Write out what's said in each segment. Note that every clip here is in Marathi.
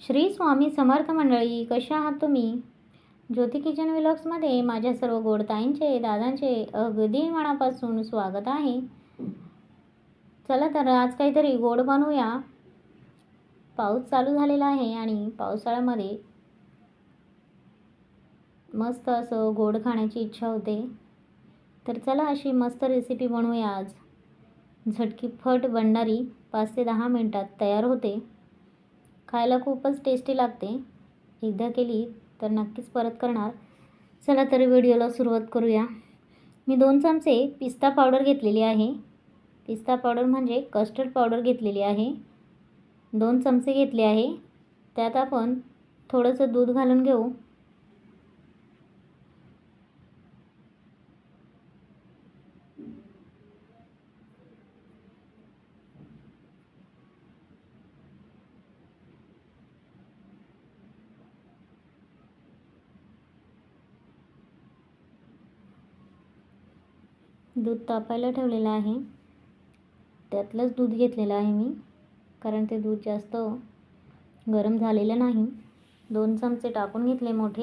श्री स्वामी समर्थ मंडळी कशा आहात तुम्ही? ज्योती किचन विलॉग्समध्ये माझ्या सर्व गोडताईंचे दादांचे अगदी मनापासून स्वागत आहे. चला तर आज काहीतरी गोड बनवूया. पाऊस चालू झालेला आहे आणि पावसाळ्यामध्ये मस्त असं गोड खाण्याची इच्छा होते. तर चला अशी मस्त रेसिपी बनवूया आज. झटकीफट बनणारी पाच ते दहा मिनटात तयार होते. खायला खूपच टेस्टी लागते. एकदा केली तर नक्कीच परत करणार. चला तर व्हिडिओला सुरुवात करूया. मी दोन चमचे पिस्ता पावडर घेतलेली आहे. पिस्ता पावडर म्हणजे कस्टर्ड पावडर घेतलेली आहे. दोन चमचे घेतले आहे. त्यात आपण थोडंसं दूध घालून घेऊ. दूध तापायला ठेवलेलं आहे. त्यातलंच दूध घेतलेलं आहे मी कारण ते दूध जास्त गरम झालेलं नाही. दोन चमचे टाकून घेतले मोठे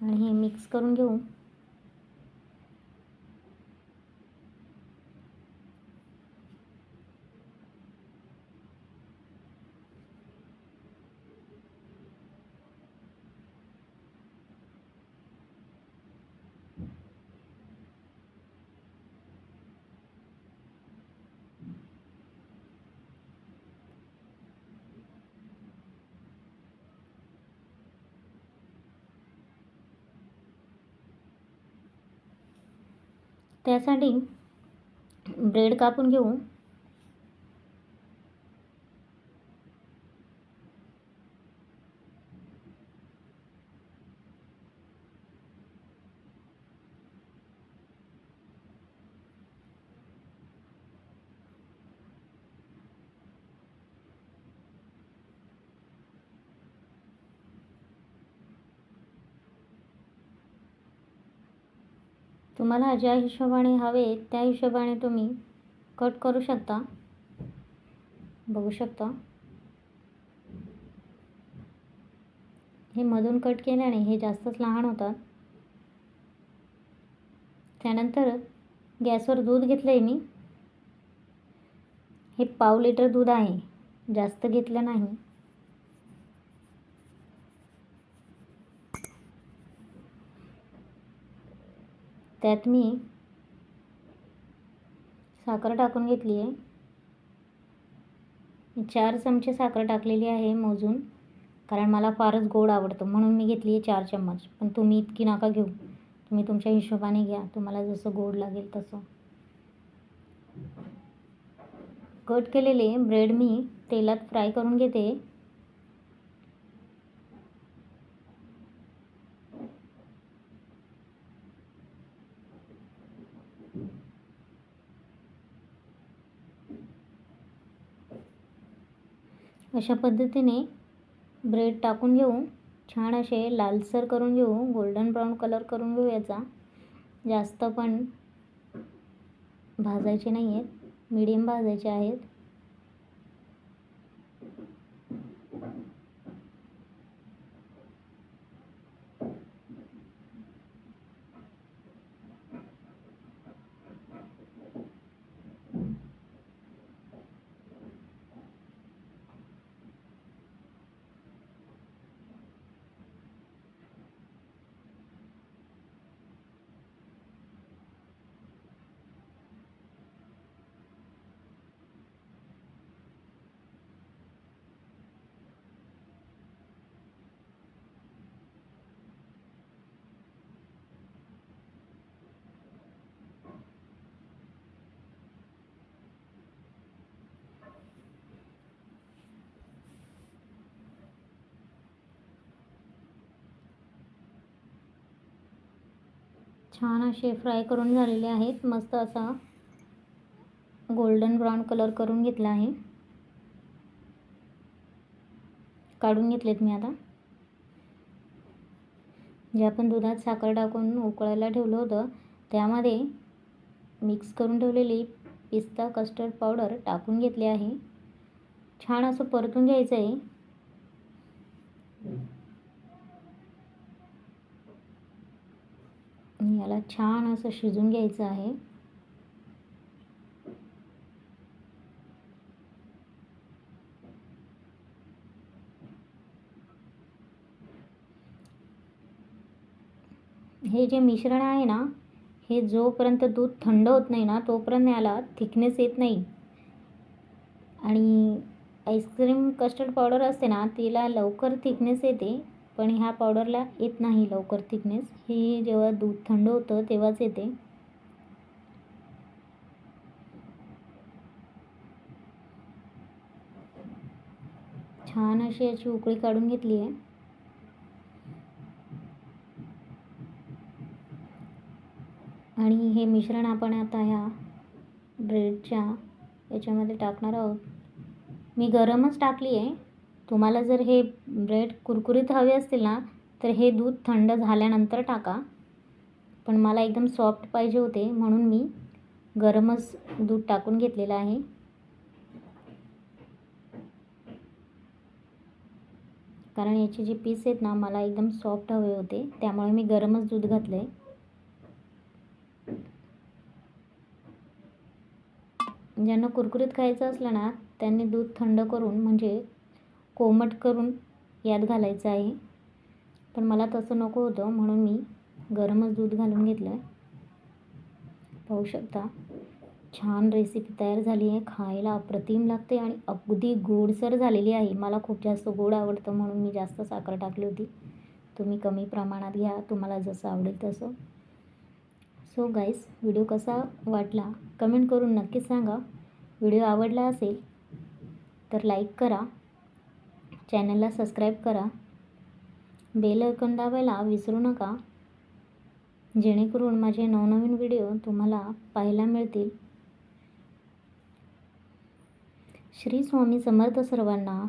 आणि हे मिक्स करून घेऊ. त्यासाठी ब्रेड कापून घेऊ. तुम्हाला ज्या हिशोबाने हवे त्या हिशोबाने तुम्ही कट करू शकता. बघू शकता. हे मधून कट केल्याने हे जास्तच लहान होतात. त्यानंतर गॅसवर दूध घेतलं आहे मी. हे पाव लिटर दूध आहे. जास्त घेतलं नाही. त्यात मी साखर टाकून घेतली आहे. चार चमचे साखर टाकलेली आहे मोजून कारण मला फारच गोड आवडतं. म्हणून मी घेतली आहे चार चम्मच. पण तुम्ही इतकी नका घेऊ. तुम्ही तुमच्या हिशोबाने घ्या. तुम्हाला जसं गोड लागेल तसं. कट केलेले ब्रेड मी तेलात फ्राय करून घेते. अशा पद्धतीने ब्रेड टाकून घेऊ. छान असे लालसर करून घेऊ. गोल्डन ब्राऊन कलर करून घेऊ याचा. जास्त पण भाजायचे नाही आहेत मीडियम भाजायचे आहेत. छान असे फ्राय करून झालेले आहेत. मस्त असा गोल्डन ब्राऊन कलर करून घेतला आहे. काढून घेतलेत मी आता. जे आपण दुधात साखर टाकून उकळायला ठेवलं होतं त्यामध्ये मिक्स करून ठेवलेली पिस्ता कस्टर्ड पावडर टाकून घेतली आहे. छान असं परतून घ्यायचं आहे ह्याला छान असं शिजून घ्यायचं आहे. हे जे मिश्रण आहे ना हे जोपर्यंत दूध थंड होत नाही ना तोपर्यंत याला थिकनेस येत नाही. आणि आईस्क्रीम कस्टर्ड पावडर असते ना तिला लवकर थिकनेस येते. पण ह्या पावडरला येत नाही लवकर थिकनेस हे जेव्हा दूध थंड होतं तेव्हाच येते. छान अशी याची उकळी काढून घेतली आहे. आणि हे मिश्रण आपण आता ह्या ब्रेडच्या याच्यामध्ये टाकणार आहोत. मी गरमच टाकली आहे. तुम्हाला जर हे ब्रेड कुरकुरीत हवे असतील ना तर हे दूध थंड झाल्यानंतर टाका. पण मला एकदम सॉफ्ट पाहिजे होते म्हणून मी गरमच दूध टाकून घेतलेलं आहे. कारण याचे जे पीस आहेत ना मला एकदम सॉफ्ट हवे होते त्यामुळे मी गरमच दूध घातलं आहे ज्यांना कुरकुरीत खायचं असलं ना त्यांनी दूध थंड करून म्हणजे कोमट करून यात घालायचं आहे. पण मला तसं नको होतं म्हणून मी गरमच दूध घालून घेतलं आहे पाहू शकता छान रेसिपी तयार झाली आहे. खायला अप्रतिम लागते आणि अगदी गोडसर झालेली आहे. मला खूप जास्त गोड आवडतं म्हणून मी जास्त साखर टाकली होती. तुम्ही कमी प्रमाणात घ्या तुम्हाला जसं आवडेल तसं. सो गाईस व्हिडिओ कसा वाटला? कमेंट करून नक्कीच सांगा. व्हिडिओ आवडला असेल तर लाईक करा. चॅनलला सबस्क्राईब करा. बेल ऐकून दाबायला विसरू नका. जेणेकरून माझे नवनवीन व्हिडिओ तुम्हाला पाहायला मिळतील. श्री स्वामी समर्थ सर्वांना